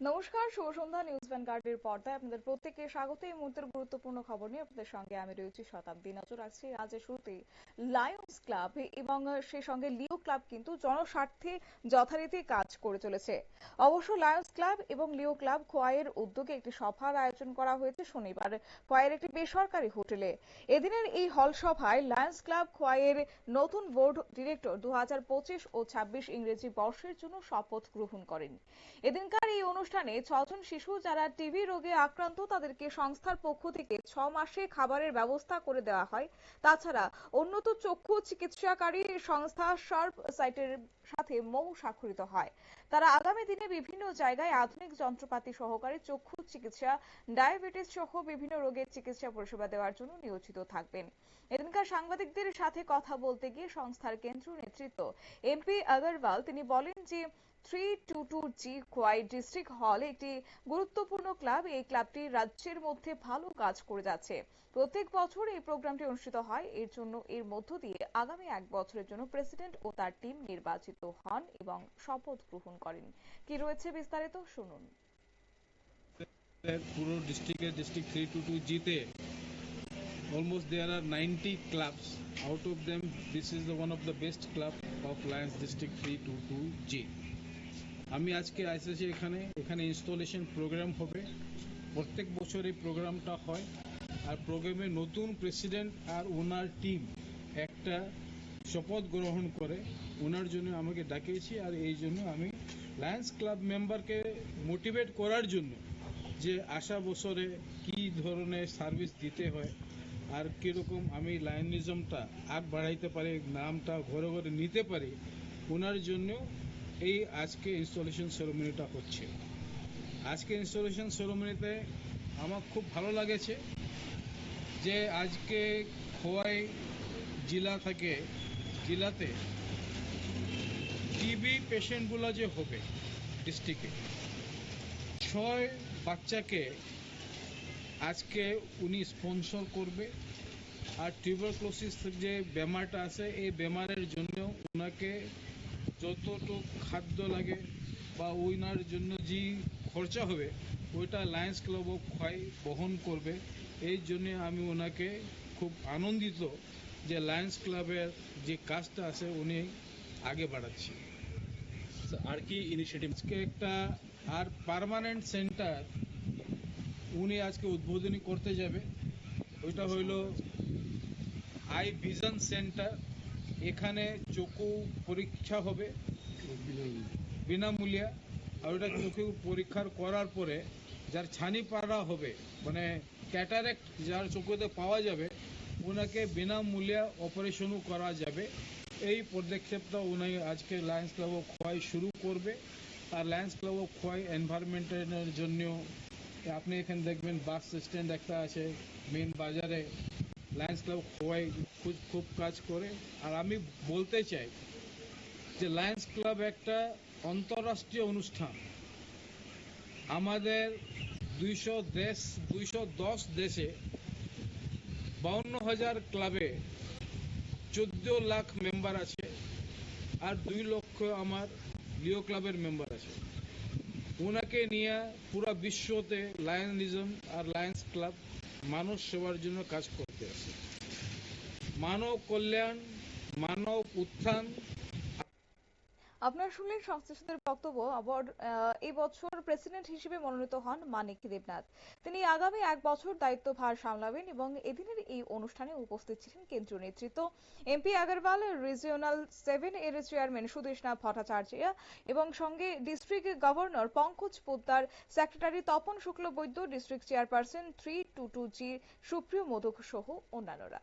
নমস্কার, শুভ সন্ধ্যা, নিউজ ভ্যানগার্ডের পর্দায় আপনাদের প্রত্যেককে স্বাগত। এই মুহূর্তের গুরুত্বপূর্ণ খবর নিয়ে আপনাদের সঙ্গে আমি রয়েছি শতাব্দী নজর। রাখছি আজ শুরুতে লায়ন্স ক্লাব এবং সেই সঙ্গে লিও ক্লাব কিন্তু জনস্বার্থে যথারীতি কাজ করে চলেছে। অবশ্য লায়ন্স ক্লাব এবং লিও ক্লাব খোয়াইয়ের উদ্যোগে একটি সভার আয়োজন করা হয়েছে শনিবার খোয়াইয়ের একটি বেসরকারি হোটেলে। এদিনের এই হল সভায় লায়ন্স ক্লাব খোয়াইয়ের নতুন বোর্ড ডিরেক্টর দু হাজার পঁচিশ ও ছাব্বিশ ইংরেজি বর্ষের জন্য শপথ গ্রহণ করেন। এদিনকার এই অনুষ্ঠানে ছজন শিশু যারা টিবি রোগে আক্রান্ত তাদেরকে সংস্থার পক্ষ থেকে ছ মাসে খাবারের ব্যবস্থা করে দেওয়া হয়। তাছাড়া উন্নত চক্ষু চিকিৎসাকারী সংস্থা শার্প সাইটের সাথে মৌ স্বাক্ষরিত হয়। তারা আগামী দিনে বিভিন্ন জায়গায় আধুনিক যন্ত্রপাতি সহকারে চক্ষু চিকিৎসা, ডায়াবেটিস সহ বিভিন্ন রোগের চিকিৎসা পরিষেবা দেওয়ার জন্য নিয়োজিত থাকবেন। এদিনকার সাংবাদিকদের সাথে কথা বলতে গিয়ে সংস্থার কেন্দ্রীয় নেতৃত্ব এমপি আগরওয়াল তিনি বলেন যে three two two G Khowai district হল একটি গুরুত্বপূর্ণ ক্লাব, এই ক্লাবটি রাজ্যের মধ্যে ভালো কাজ করে যাচ্ছে। প্রত্যেক বছর এই প্রোগ্রামটি অনুষ্ঠিত হয়। এর জন্য এর মধ্য দিয়ে আগামী এক বছরের জন্য প্রেসিডেন্ট ও তার টিম নির্বাচিত হন এবং শপথ গ্রহণ করেন। কি রয়েছে বিস্তারিত? শুনুন। পুরো ডিস্ট্রিক্টের ডিস্ট্রিক্ট থ্রি টু টু জিতে almost there are 90 clubs. Out of them, this is the one of the best club of Lions District 322G আমি আজকে এসেছি এখানে। এখানে ইনস্টলেশন প্রোগ্রাম হবে। প্রত্যেক বছর এই প্রোগ্রামটা হয়। আর প্রোগ্রামে নতুন প্রেসিডেন্ট আর ওনার টিম একটা শপথ গ্রহণ করে। ওনার জন্য আমাকে ডাকিয়েছি আর এই জন্য আমি লায়ন্স ক্লাব মেম্বারকে মোটিভেট করার জন্য যে আসা বছরে কি ধরনের সার্ভিস দিতে হয় আর কীরকম আমি লায়নিজমটা আগ বাড়াইতে পারি, নামটা ঘরে ঘরে নিতে পারি, ওনার জন্য এই আজকে ইনস্টলেশন সেরেমনিটা হচ্ছে। আজকে ইনস্টলেশন সেরেমনিতে আমার খুব ভালো লাগেছে যে আজকে খোয়াই জেলা থেকে জেলাতে টিবি পেশেন্টগুলো যে হবে ডিস্ট্রিক্টে ছয় বাচ্চাকে আজকে উনি স্পন্সর করবে। আর টিউবারক্লোসিস যে বেমারটা আছে, এই বেমারের জন্য ওনাকে যতটুকু খাদ্য লাগে বা ওইনার জন্য যে খরচা হবে ওইটা লায়ন্স ক্লাব অফ খোয়াই বহন করবে। এই জন্যে আমি ওনাকে খুব আনন্দিত যে লায়ন্স ক্লাবের যে কাজটা আছে উনি আগে বাড়াচ্ছি। আর কি ইনিশিয়েটিভ আজকে একটা আর পার্মানেন্ট সেন্টার উনি আজকে উদ্বোধনী করতে যাবে। ওইটা হইল আই ভিশন সেন্টার এখানে চক্ষু পরীক্ষা হবে। বিনামূল্যা। আর ওটা চোখে পরীক্ষার করার পরে যার ছানি পাড়া হবে মানে ক্যাটারেক্ট যার চোখেতে পাওয়া যাবে, ওনাকে বিনামূল্যে অপারেশনও করা যাবে। এই পদক্ষেপটা উনি আজকে লায়ন্স ক্লাব অফ খোয়াই শুরু করবে। আর লায়ন্স ক্লাব অফ খোয়াই এনভায়রনমেন্টের জন্য আপনি এখানে দেখবেন বাস স্ট্যান্ড একটা আছে মেন বাজারে। লায়ন্স ক্লাব খোয়াই খুব খুব কাজ করে। আর আমি বলতে চাই যে লায়ন্স ক্লাব একটা অন্তরাষ্ট্রীয় অনুষ্ঠান। আমাদের দুইশো দেশ, দুইশো দশ দেশে বাউন্ন হাজার ক্লাবে চোদ্দ লাখ মেম্বার আছে আর দুই লক্ষ আমার লিও ক্লাবের মেম্বার আছে। ওনাকে নিয়ে পুরো বিশ্বতে লায়নিজম আর লায়ন্স ক্লাব মানব সেবার জন্য কাজ আছে মানব কল্যাণ, মানব উত্থান। আপনারা শুনলেন সংশ্লিষ্টদের বক্তব্য। আবার এই বছর প্রেসিডেন্ট হিসেবে মনোনীত হন মানিক দেবনাথ। তিনি আগামী এক বছর দায়িত্বভার সামলাবেন এবং এদিনের এই অনুষ্ঠানে উপস্থিত ছিলেন কেন্দ্রীয় নেতৃত্ব। এমপি আগরওয়াল, রিজিওনাল সেভেন এর চেয়ারম্যান সুদেশনা ভট্টাচার্য এবং সঙ্গে district governor Pankaj Poddar, secretary Tapan Shuklabaidya, district chairperson three two two G Supriya Modak সহ অন্যান্যরা।